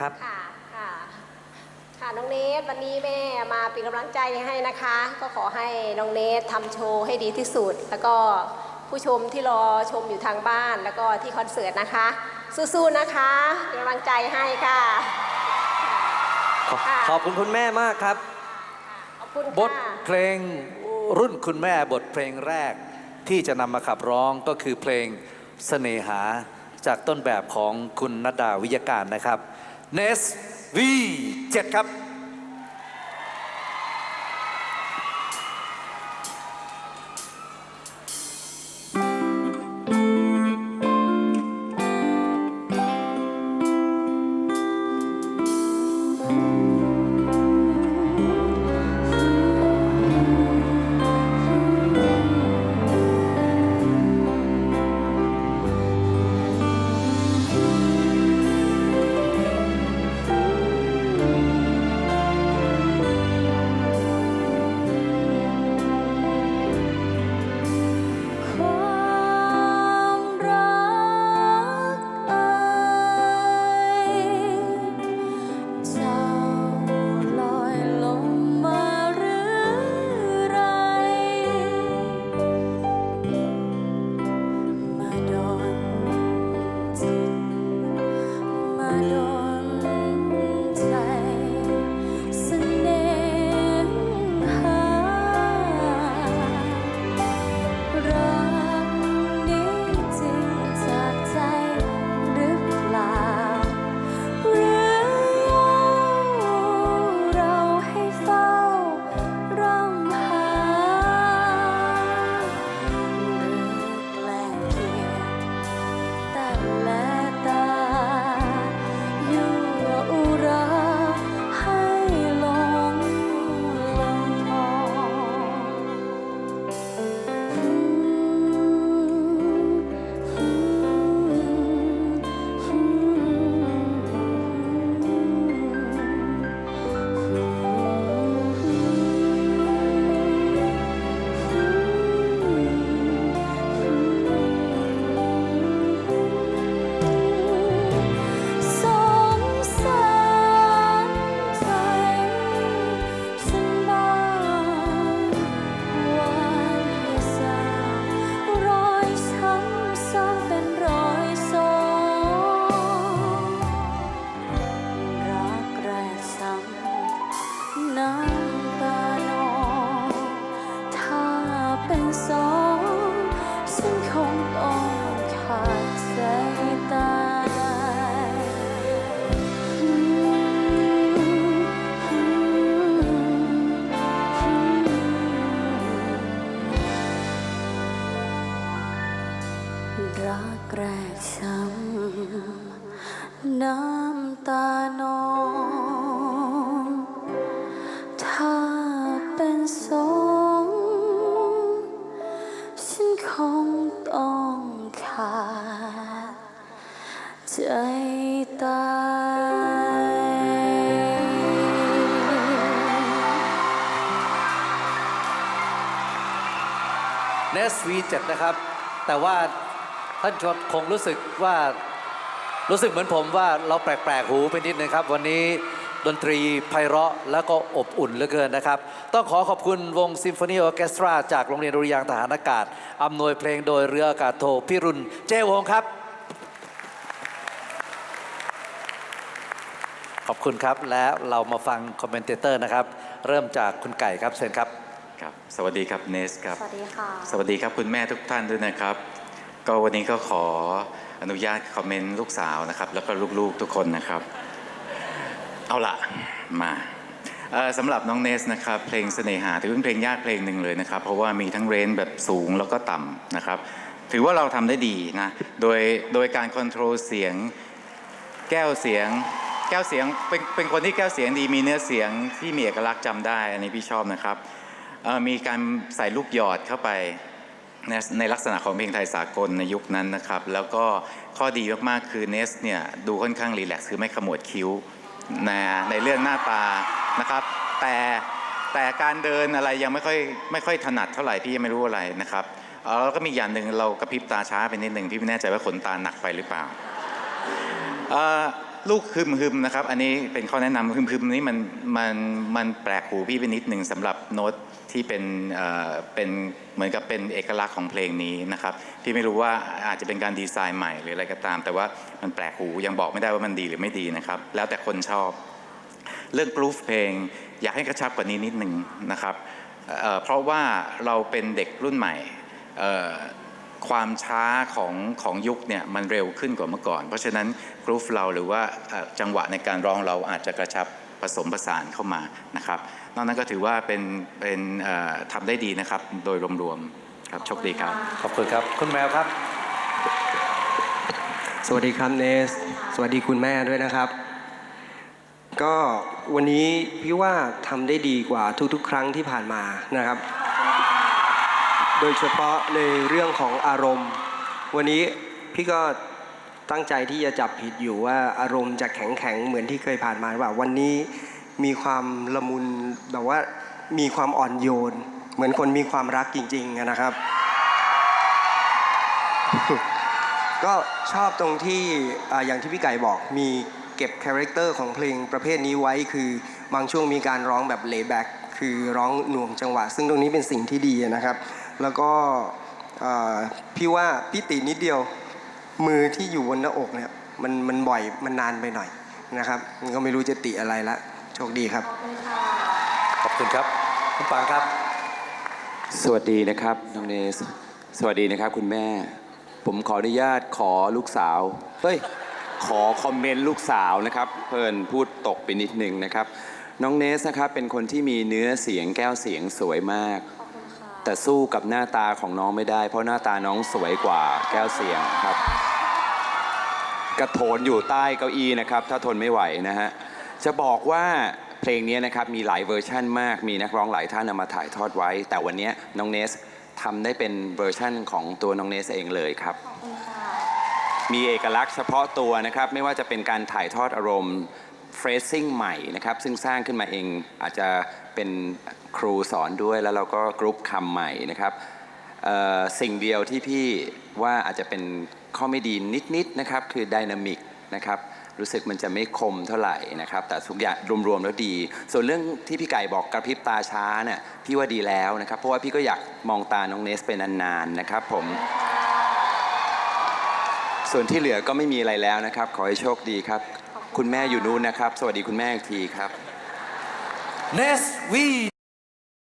ครับค่ะค่ะค่ะน้องเนทวันนี้แม่มาเป็นกำลังใจให้นะคะ ก็ขอให้น้องเนททำโชว์ให้ดีที่สุด แล้วก็ผู้ชมที่รอชมอยู่ทางบ้านแล้วก็ที่คอนเสิร์ตนะคะ สู้ๆนะคะเป็นกำลังใจให้ค่ะขอค่ะขอบคุณคุณแม่มากครับ ขอบคุณบทค่ะเพลงรุ่นคุณแม่บทเพลงแรกที่จะนำมาขับร้องก็คือเพลงเสน่หาจากต้นแบบของคุณนัดดาวิยาการนะครับ เนส V7 ครับ ม รกแรกช้ำน้ำตานองถ้าเป็นสองฉันคงต้องขาดใจตายเนส V7 นะครับ แต่ว่า ท่านชมคงรู้สึกว่ารู้สึกเหมือนผมว่าเราแปลกๆหูไปนิดนึงครับ วันนี้ดนตรีไพเราะแล้วก็อบอุ่นเหลือเกินนะครับ ต้องขอขอบคุณวงซิมโฟนีออร์เคสตราจากโรงเรียนดุริยางค์ทหารอากาศ อำนวยเพลงโดยเรืออากาศโทพิรุณเจวงศ์ครับ ขอบคุณครับและเรามาฟังคอมเมนเตอร์นะครับ เริ่มจากคุณไก่ครับเชิญครับ ครับ สวัสดีครับเนสครับ สวัสดีค่ะ สวัสดีครับคุณแม่ทุกท่านด้วยนะครับ ก็วันนี้ก็ขออนุญาตคอมเมนต์ลูกสาวนะครับ แล้วก็ลูกๆทุกคนนะครับ เอาละมาสำหรับน้องเนสนะครับเพลงเสน่หาถือเป็นเพลงยากเพลงหนึ่งเลยนะครับ เพราะว่ามีทั้งเรนจ์แบบสูงแล้วก็ต่ำนะครับ ถือว่าเราทำได้ดีนะโดยโดยการคอนโทรลเสียงแก้วเสียงแก้วเสียงเป็นเป็นคนที่แก้วเสียงดีมีเนื้อเสียงที่มีเอกลักษณ์จำได้ อันนี้พี่ชอบนะครับมีการใส่ลูกหยอดเข้าไป ในลักษณะของเพลงไทยสากลในยุคนั้นนะครับ แล้วก็ข้อดีมาก ๆ คือเนสเนี่ยดูค่อนข้างรีแลกซ์คือไม่ขมวดคิ้วนะในเรื่องหน้าตานะครับ แต่แต่การเดินอะไรยังไม่ค่อยไม่ค่อยถนัดเท่าไหร่พี่ยังไม่รู้อะไรนะครับแล้วก็มีอย่างหนึ่งเรากระพริบตาช้าไปนิดหนึ่งพี่ไม่แน่ใจว่าขนตาหนักไปหรือเปล่า ลูกฮึมฮึมๆนะครับ อันนี้เป็นข้อแนะนำฮึมฮึมๆนี้มันมันมันแปลกหูพี่ไปนิดหนึ่งสำหรับโน้ตที่เป็นเอ่อเป็นเหมือนกับเป็นเอกลักษณ์ของเพลงนี้นะครับ พี่ไม่รู้ว่าอาจจะเป็นการดีไซน์ใหม่หรืออะไรก็ตาม แต่ว่ามันแปลกหูยังบอกไม่ได้ว่ามันดีหรือไม่ดีนะครับ แล้วแต่คนชอบ เรื่องกรูฟเพลง อยากให้กระชับกว่านี้นิดหนึ่งนะครับเเพราะว่าเราเป็นเด็กรุ่นใหม่ ความช้าของของยุคเนี่ยมันเร็วขึ้นกว่าเมื่อก่อน เพราะฉะนั้นกรูฟเราหรือว่าเอ่อจังหวะในการร้องเราอาจจะกระชับผสมผสานเข้ามานะครับ นอกนั้นก็ถือว่าเป็นเป็นเอ่อทำได้ดีนะครับโดยรวมๆครับโชคดีครับ ขอบคุณครับ คุณแมวครับ สวัสดีครับเนส สวัสดีคุณแม่ด้วยนะครับ ก็วันนี้พี่ว่าทำได้ดีกว่าทุกๆ ครั้งที่ผ่านมานะครับ โดยเฉพาะในเรื่องของอารมณ์ วันนี้พี่ก็ตั้งใจที่จะจับผิดอยู่ว่าอารมณ์จะแข็งแข็งเหมือนที่เคยผ่านมาหรือเปล่าวันนี้มีความละมุนแบบว่ามีความอ่อนโยน เหมือนคนมีความรักจริง ๆนะครับ ก็ชอบตรงที่อย่างที่พี่ไก่บอกมีเก็บคาแรคเตอร์ของเพลงประเภทนี้ไว้คือบางช่วงมีการร้องแบบเล y b แบ็กคือร้องหน่วงจังหวะ ซึ่งตรงนี้เป็นสิ่งที่ดีนะครับ แล้วก็อ่าพี่ว่าพี่ตินิดเดียวมือที่อยู่บนหน้าอกเนี่ยมันมันบ่อยมันนานไปหน่อยนะครับมันก็ไม่รู้จะติอะไรละโชคดีครับ ขอบคุณครับคุณปางครับ สวัสดีนะครับน้องเนสสวัสดีนะครับคุณแม่ ผมขออนุญาตขอลูกสาวเฮ้ยขอคอมเมนต์ลูกสาวนะครับ เพิ่นพูดตกไปนิดนึงนะครับ น้องเนสนะครับเป็นคนที่มีเนื้อเสียงแก้วเสียงสวยมาก แต่สู้กับหน้าตาของน้องไม่ได้ เพราะหน้าตาน้องสวยกว่าแก้วเสียงครับ กระโถนอยู่ใต้เก้าอี้นะครับ ถ้าทนไม่ไหวนะฮะจะบอกว่าเพลงนี้นะครับมีหลายเวอร์ชั่นมาก มีนักร้องหลายท่านเอามาถ่ายทอดไว้ แต่วันนี้น้องเนสทำได้เป็นเวอร์ชั่นของตัวน้องเนสเองเลยครับ มีเอกลักษณ์เฉพาะตัวนะครับ ไม่ว่าจะเป็นการถ่ายทอดอารมณ์ เฟรซซิ่งใหม่นะครับ ซึ่งสร้างขึ้นมาเองอาจจะเป็นครูสอนด้วยแล้วเราก็กรุ๊ปคำใหม่นะครับสิ่งเดียวที่พี่ว่าอาจจะเป็นข้อไม่ดีนิดๆนะครับ คือไดนามิกนะครับรู้สึกมันจะไม่คมเท่าไหร่นะครับ แต่ทุกอย่างรวมๆแล้วดี ส่วนเรื่องที่พี่ไก่บอกกระพริบตาช้าเนี่ยพี่ว่าดีแล้วนะครับ เพราะว่าพี่ก็อยากมองตาน้องเนสเป็นนานๆนะครับผม ส่วนที่เหลือก็ไม่มีอะไรแล้วนะครับ ขอให้โชคดีครับ คุณแม่อยู่นู้นนะครับ สวัสดีคุณแม่อีกทีครับเนสวี